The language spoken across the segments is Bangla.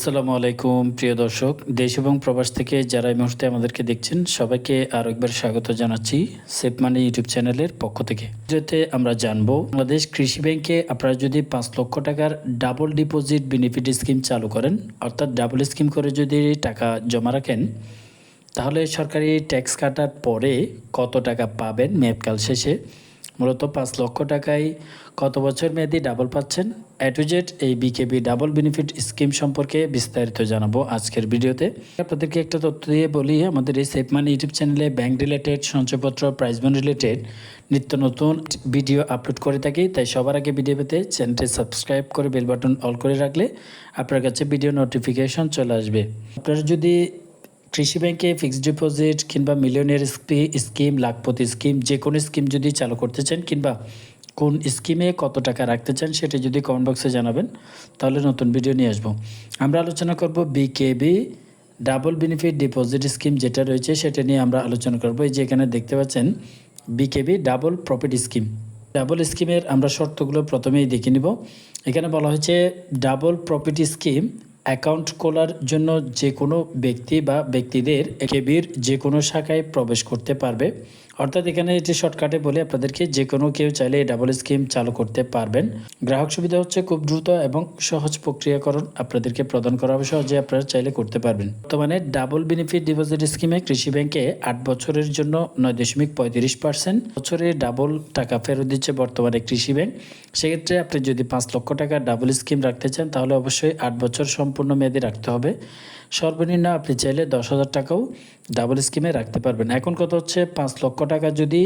আসসালামু আলাইকুম, প্রিয় দর্শক। দেশ এবং প্রবাস থেকে যারা এই মুহূর্তে আমাদেরকে দেখছেন, সবাইকে আরও একবার স্বাগত জানাচ্ছি সেফ মানি ইউটিউব চ্যানেলের পক্ষ থেকে। যেতে আমরা জানব, বাংলাদেশ কৃষি ব্যাংকে আপনারা যদি পাঁচ লক্ষ টাকার ডাবল ডিপোজিট বেনিফিট স্কিম চালু করেন, অর্থাৎ ডাবল স্কিম করে যদি টাকা জমা রাখেন, তাহলে সরকারি ট্যাক্স কাটার পরে কত টাকা পাবেন মেয়াদকাল শেষে? মূলত পাঁচ লক্ষ টাকায় কত বছর মেয়াদি ডাবল পাচ্ছেন? এ টু জেড এই বিকেবি ডাবল বেনিফিট স্কিম সম্পর্কে বিস্তারিত জানাব আজকের ভিডিওতে। আপনাদেরকে একটা তথ্য দিয়ে বলি, আমাদের এই সেফ মানি ইউটিউব চ্যানেলে ব্যাংক রিলেটেড, সঞ্চয়পত্র প্রাইজ বন রিলেটেড নিত্য নতুন ভিডিও আপলোড করে থাকি, তাই সবার আগে ভিডিও পেতে চ্যানেলটি সাবস্ক্রাইব করে বেল বাটন অল করে রাখলে আপনার কাছে ভিডিও নোটিফিকেশন চলে আসবে। আপনারা যদি কৃষি ব্যাংকে ফিক্সড ডিপোজিট কিংবা মিলিয়নের স্কিম, লাখপতি স্কিম, যে কোনো স্কিম যদি চালু করতে চান কিংবা কোন স্কিমে কত টাকা রাখতে চান সেটা যদি কমেন্ট বক্সে জানাবেন, তাহলে নতুন ভিডিও নিয়ে আসব। আমরা আলোচনা করব BKB double benefit deposit scheme যেটা রয়েছে সেটা নিয়ে আমরা আলোচনা করব। এই যে এখানে দেখতে পাচ্ছেন BKB double profit scheme double স্কিমের আমরা শর্তগুলো প্রথমেই দেখে নিব। এখানে বলা হয়েছে ডাবল প্রফিট স্কিম অ্যাকাউন্ট খোলার জন্য যে কোনো ব্যক্তি বা ব্যক্তিদের কেবির যে কোনো শাখায় প্রবেশ করতে পারবে। অর্থাৎ এখানে এটি শর্টকাটে বলে আপনাদেরকে, যে কোনো কেউ চাইলে এই ডাবল স্কিম চালু করতে পারবেন। গ্রাহক সুবিধা হচ্ছে খুব দ্রুত এবং সহজ প্রক্রিয়াকরণ আপনাদেরকে প্রদান করা হবে, সহজে আপনারা চাইলে করতে পারবেন। বর্তমানে ডাবল বেনিফিট ডিপোজিট স্কিমে কৃষি ব্যাংকে আট বছরের জন্য নয় দশমিক পঁয়ত্রিশ পার্সেন্ট বছরে ডাবল টাকা ফেরত দিচ্ছে বর্তমানে কৃষি ব্যাংক। সেক্ষেত্রে আপনি যদি পাঁচ লক্ষ টাকা ডাবল স্কিম রাখতে চান, তাহলে অবশ্যই আট বছর সম্পূর্ণ মেয়াদি রাখতে হবে। সর্বনিম্ন আপনি চাইলে দশ হাজার টাকাও ডাবল স্কিমে রাখতে পারবেন। এখন কত হচ্ছে পাঁচ লক্ষ টাকা যদি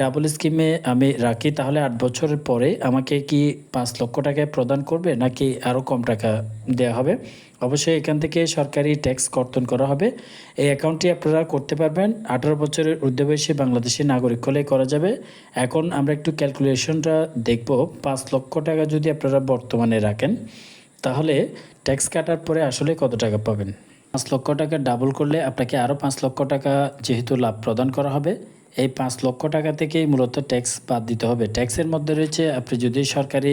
ডাবল স্কিমে আমি রাখি, তাহলে আট বছরের পরে আমাকে কি পাঁচ লক্ষ টাকায় প্রদান করবে, নাকি আরও কম টাকা দেওয়া হবে? অবশ্যই এখান থেকে সরকারি ট্যাক্স কর্তন করা হবে। এই অ্যাকাউন্টটি আপনারা করতে পারবেন। আঠারো বছরের ঊর্ধ্ববয়সী বাংলাদেশের নাগরিক হলে করা যাবে। এখন আমরা একটু ক্যালকুলেশনটা দেখব। পাঁচ লক্ষ টাকা যদি আপনারা বর্তমানে রাখেন, তাহলে ট্যাক্স কাটার পরে আসলে কত টাকা পাবেন? পাঁচ লক্ষ টাকা ডাবল করলে আপনাকে আরও পাঁচ লক্ষ টাকা যেহেতু লাভ প্রদান করা হবে। এই পাঁচ লক্ষ টাকা থেকেই মূলত ট্যাক্স বাদ দিতে হবে। ট্যাক্সের মধ্যে রয়েছে, আপনি যদি সরকারি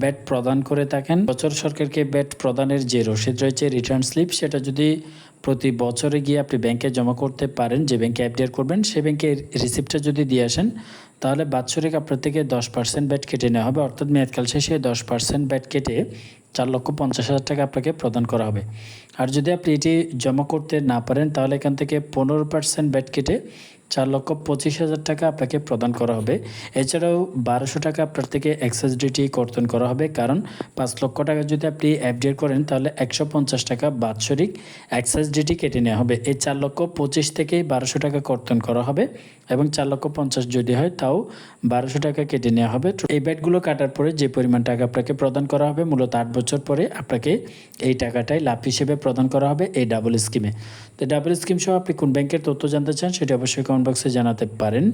ব্যাট প্রদান করে থাকেন, বছর সরকারকে ব্যাট প্রদানের যে রসিদ রয়েছে রিটার্ন স্লিপ সেটা যদি প্রতি বছরে গিয়ে আপনি ব্যাংকে জমা করতে পারেন, যে ব্যাংকে এফডিআর করবেন, সে ব্যাংকের রিসিপ্টটা যদি দিয়ে আসেন, তাহলে বাৎসরিক আপনার থেকে দশ পার্সেন্ট ব্যাট কেটে নেওয়া হবে। অর্থাৎ মেয়াদকাল শেষে দশ পার্সেন্ট ব্যাট কেটে চার লক্ষ পঞ্চাশ হাজার টাকা আপনাকে প্রদান করা হবে। আর যদি আপনি এটি জমা করতে না পারেন, তাহলে এখান থেকে পনেরো পার্সেন্ট ব্যাট কেটে চার লক্ষ পঁচিশ হাজার টাকা আপনাকে প্রদান করা হবে। এছাড়াও বারোশো টাকা আপনার থেকে এক্সাইজ ডিউটি কর্তন করা হবে। কারণ পাঁচ লক্ষ টাকা যদি আপনি এফডিআর করেন, তাহলে একশো পঞ্চাশ টাকা বাৎসরিক এক্সাইজ ডিউটি কেটে নেওয়া হবে। এই চার লক্ষ পঁচিশ থেকে বারোশো টাকা কর্তন করা হবে এবং চার লক্ষ পঞ্চাশ যদি হয়, তাও বারোশো টাকা কেটে নেওয়া হবে। এই ব্যাটগুলো কাটার পরে যে পরিমাণ টাকা আপনাকে প্রদান করা হবে, মূলত আট বছর পরে আপনাকে এই টাকাটাই লাভ হিসেবে প্রদান করা হবে এই ডাবল স্কিমে তো ডাবল স্কিম সহ আপনি কোন ব্যাংকের তথ্য জানতে চান, সেটা অবশ্যই কমেন্ট বক্সে জানাতে পারেন।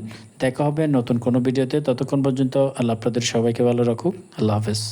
দেখা হবে নতুন কোনো ভিডিওতে। ততক্ষণ পর্যন্ত আল্লাহ আপনাদের সবাইকে ভালো রাখুক। আল্লাহ হাফেজ।